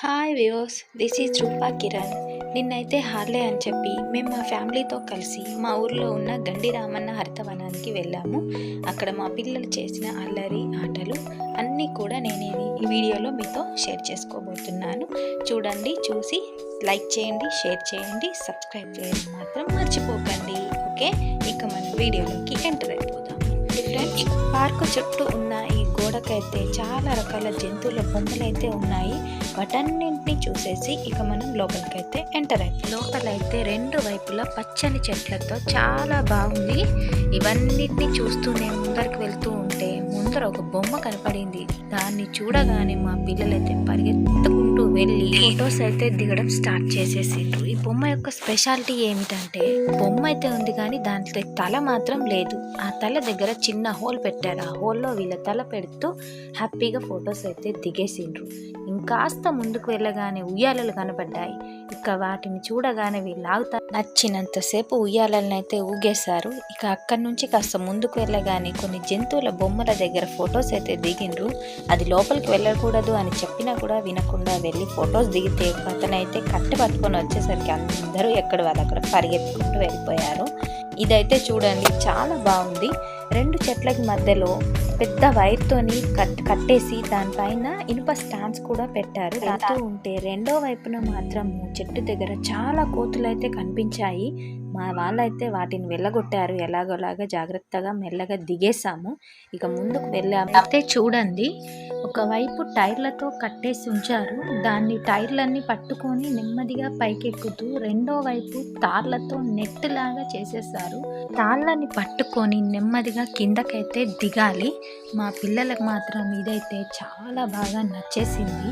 Hi views this is Rupa Kiran. నిన్నైతే Harley అని చెప్పి మేము మా ఫ్యామిలీతో కలిసి మా ఊర్లో ఉన్న గండి రామన్న హరితవనానికి వెళ్ళాము. అక్కడ మా పిల్లలు చేసిన అల్లరి ఆటలు అన్నీ కూడా నేను ఈ వీడియోలో మీతో షేర్ చేసుకోబోతున్నాను. చూడండి చూసి లైక్ చేయండి షేర్ చేయండి సబ్స్క్రైబ్ చేయడం మాత్రం మర్చిపోకండి. ఓకే? ఇక మనం వీడియోలోకి ఎంటర్ అయిపోదాం. డిఫరెంట్ పార్కు చుట్టూ ఉన్న ఈ గోడకైతే చాలా రకాల జంతువుల బొమ్మలైతే ఉన్నాయి. వాటన్నింటినీ చూసేసి ఇక మనం లోపలికైతే ఎంటర్ అయిపోయి లోపలైతే రెండు వైపులా పచ్చని చెట్లతో చాలా బాగుంది. ఇవన్నిటిని చూస్తూనే ముందరికి వెళ్తూ ఉంటే ముందర ఒక బొమ్మ కనపడింది. దాన్ని చూడగానే మా పిల్లలైతే పరిగెత్తుకుంటూ వెళ్ళి ఫొటోస్ అయితే దిగడం స్టార్ట్ చేసేసిండ్రు. బొమ్మ యొక్క స్పెషాలిటీ ఏమిటంటే బొమ్మ అయితే ఉంది కానీ దాంట్లో తల మాత్రం లేదు. ఆ తల దగ్గర చిన్న హోల్ పెట్టారు. ఆ హోల్లో వీళ్ళ తల పెడుతూ హ్యాపీగా ఫొటోస్ అయితే దిగేసిండ్రు. ఇంకాస్త ముందుకు వెళ్ళగానే ఉయ్యాలలు కనబడ్డాయి ఇక వాటిని చూడగానే వీళ్ళు ఆగుతా నచ్చినంతసేపు ఉయ్యాలనైతే ఊగేశారు. ఇక అక్కడి నుంచి కాస్త ముందుకు వెళ్ళగానే కొన్ని జంతువుల బొమ్మల దగ్గర ఫొటోస్ అయితే దిగిండ్రు. అది లోపలికి వెళ్ళకూడదు అని చెప్పినా కూడా వినకుండా వెళ్ళి ఫొటోస్ దిగితే అతనైతే కట్టె పట్టుకొని వచ్చేసరికి అందరూ ఎక్కడ వాళ్ళు అక్కడ పరిగెత్తుకుంటూ వెళ్ళిపోయారు. ఇదైతే చూడండి చాలా బాగుంది. రెండు చెట్లకి మధ్యలో పెద్ద వైర్తోని కట్ కట్టేసి దానిపైన ఇనుప స్టాండ్స్ కూడా పెట్టారు. వెళ్తూ ఉంటే రెండో వైపున మాత్రం చెట్టు దగ్గర చాలా కోతులు అయితే కనిపించాయి. మా వాళ్ళైతే వాటిని వెళ్ళగొట్టారు. ఎలాగోలాగా జాగ్రత్తగా మెల్లగా దిగేసాము ఇక ముందుకు వెళ్ళాము. అయితే చూడండి ఒకవైపు టైర్లతో కట్టేసి ఉంచారు. దాన్ని టైర్లన్నీ పట్టుకొని నెమ్మదిగా పైకెక్కుతూ రెండో వైపు తార్లతో నెట్ లాగా చేసేసారు తాళ్ళని పట్టుకొని నెమ్మదిగా కిందకైతే దిగాలి. మా పిల్లలకు మాత్రం ఇదైతే చాలా బాగా నచ్చేసింది.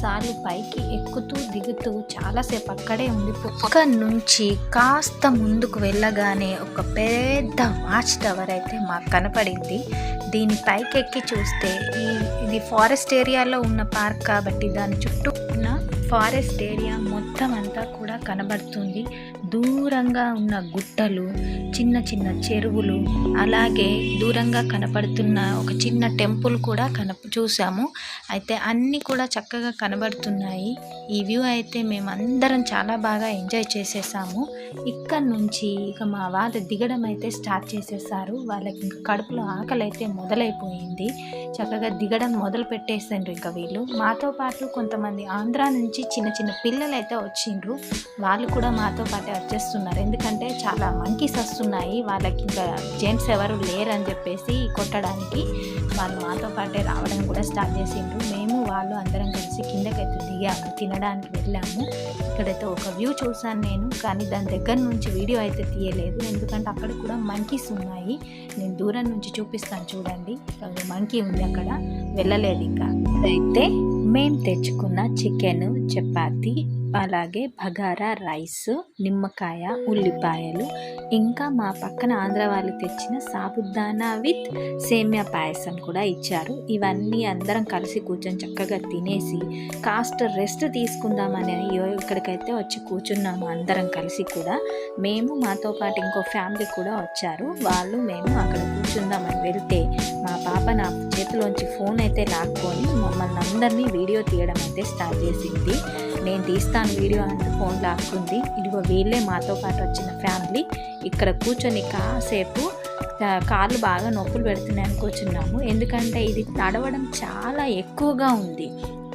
సార్లు పైకి ఎక్కుతూ దిగుతూ చాలాసేపు అక్కడే ఉంది పక్క నుంచి కాస్త ముందుకు వెళ్ళగానే ఒక పెద్ద వాచ్ టవర్ అయితే మాకు కనపడింది. దీని పైకి ఎక్కి చూస్తే ఈ ఇది ఫారెస్ట్ ఏరియాలో ఉన్న పార్క్ కాబట్టి దాని చుట్టూ ఫారెస్ట్ ఏరియా మొత్తం అంతా కూడా కనబడుతుంది. దూరంగా ఉన్న గుట్టలు చిన్న చిన్న చెరువులు అలాగే దూరంగా కనపడుతున్న ఒక చిన్న టెంపుల్ కూడా కన చూసాము. అయితే అన్నీ కూడా చక్కగా కనబడుతున్నాయి. ఈ వ్యూ అయితే మేము అందరం చాలా బాగా ఎంజాయ్ చేసేసాము. ఇక్కడ నుంచి ఇక మా వాళ్ళు దిగడం అయితే స్టార్ట్ చేసేసారు. వాళ్ళకి ఇంకా కడుపులో ఆకలి అయితే మొదలైపోయింది. చక్కగా దిగడం మొదలు పెట్టేసారు ఇంకా వీళ్ళు. మాతో పాటు కొంతమంది ఆంధ్ర నుంచి చిన్న చిన్న పిల్లలు అయితే వచ్చిండ్రు. వాళ్ళు కూడా మాతో పాటే వచ్చేస్తున్నారు. ఎందుకంటే చాలా మంకీస్ వస్తున్నాయి. వాళ్ళకి ఇంకా జెంట్స్ ఎవరు లేరని చెప్పేసి కొట్టడానికి వాళ్ళు మాతో పాటే రావడం కూడా స్టార్ట్ చేసిండ్రు. మేము వాళ్ళు అందరం కలిసి కిందకైతే దిగాము తినడానికి వెళ్ళాము. ఇక్కడైతే ఒక వ్యూ చూసాను నేను. కానీ దాని దగ్గర నుంచి వీడియో అయితే తీయలేదు. ఎందుకంటే అక్కడ కూడా మంకీస్ ఉన్నాయి. నేను దూరం నుంచి చూపిస్తాను చూడండి. మంకీ ఉంది అక్కడ. వెళ్ళలేదు ఇంకా. అయితే మేము తెచ్చుకున్న చికెన్ చపాతి అలాగే బగారా రైస్ నిమ్మకాయ ఉల్లిపాయలు. ఇంకా మా పక్కన ఆంధ్ర వాళ్ళు తెచ్చిన సాబుదానా విత్ సేమ్యా పాయసం కూడా ఇచ్చారు. ఇవన్నీ అందరం కలిసి కూర్చొని చక్కగా తినేసి కాస్త రెస్ట్ తీసుకుందామని ఇక్కడికైతే వచ్చి కూర్చున్నాము అందరం కలిసి కూడా. మేము మాతో పాటు ఇంకో ఫ్యామిలీ కూడా వచ్చారు. వాళ్ళు మేము అక్కడ కూర్చుందామని వెళ్తే మా పాప నా చేతిలోంచి ఫోన్ అయితే లాక్కొని మమ్మల్ని అందరినీ వీడియో తీయడం అయితే స్టార్ట్ చేసింది. నేను తీస్తాను వీడియో అంటూ ఫోన్ లాక్కుంది. ఇదిగో వీళ్ళే మాతో పాటు వచ్చిన ఫ్యామిలీ. ఇక్కడ కూర్చొని కాసేపు కాళ్ళు బాగా నొప్పులు పెడుతున్నాయని కూర్చున్నాము. ఎందుకంటే ఇది నడవడం చాలా ఎక్కువగా ఉంది.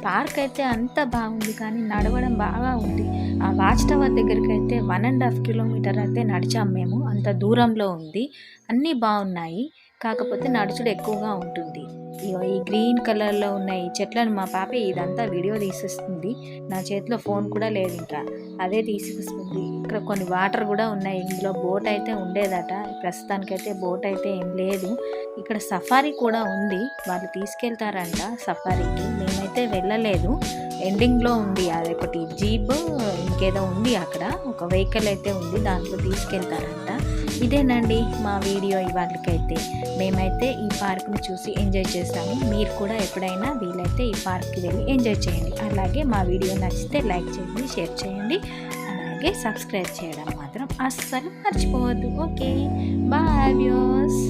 పార్క్ అయితే అంత బాగుంది కానీ నడవడం బాగా ఉంది. ఆ వాచ్ టవర్ దగ్గరికి అయితే వన్ అండ్ హాఫ్ కిలోమీటర్ అయితే నడిచాం మేము. అంత దూరంలో ఉంది. అన్నీ బాగున్నాయి. కాకపోతే నడుచుడు ఎక్కువగా ఉంటుంది. ఈ గ్రీన్ కలర్లో ఉన్న ఈ చెట్లను మా పాప ఇదంతా వీడియో తీసేస్తుంది. నా చేతిలో ఫోన్ కూడా లేదు ఇంకా. అదే తీసుకొస్తుంది ఇక్కడ కొన్ని వాటర్ కూడా ఉన్నాయి. ఇందులో బోట్ అయితే ఉండేదట. ప్రస్తుతానికైతే బోట్ అయితే ఏం లేదు. ఇక్కడ సఫారీ కూడా ఉంది. వాళ్ళు తీసుకెళ్తారంట సఫారీకి. మేమైతే వెళ్ళలేదు. ఎండింగ్లో ఉంది. అది ఒకటి జీప్ ఇంకేదో ఉంది అక్కడ. ఒక వెహికల్ అయితే ఉంది. దాంట్లో తీసుకెళ్తారంట. ఇదేనండి మా వీడియో ఇవాళకైతే. మేమైతే ఈ పార్క్ని చూసి ఎంజాయ్ చేస్తాము. మీరు కూడా ఎప్పుడైనా వీలైతే ఈ పార్క్కి వెళ్ళి ఎంజాయ్ చేయండి. అలాగే మా వీడియో నచ్చితే లైక్ చేయండి షేర్ చేయండి. అలాగే సబ్స్క్రైబ్ చేయడం మాత్రం అస్సలు మర్చిపోవద్దు. ఓకే. Bye views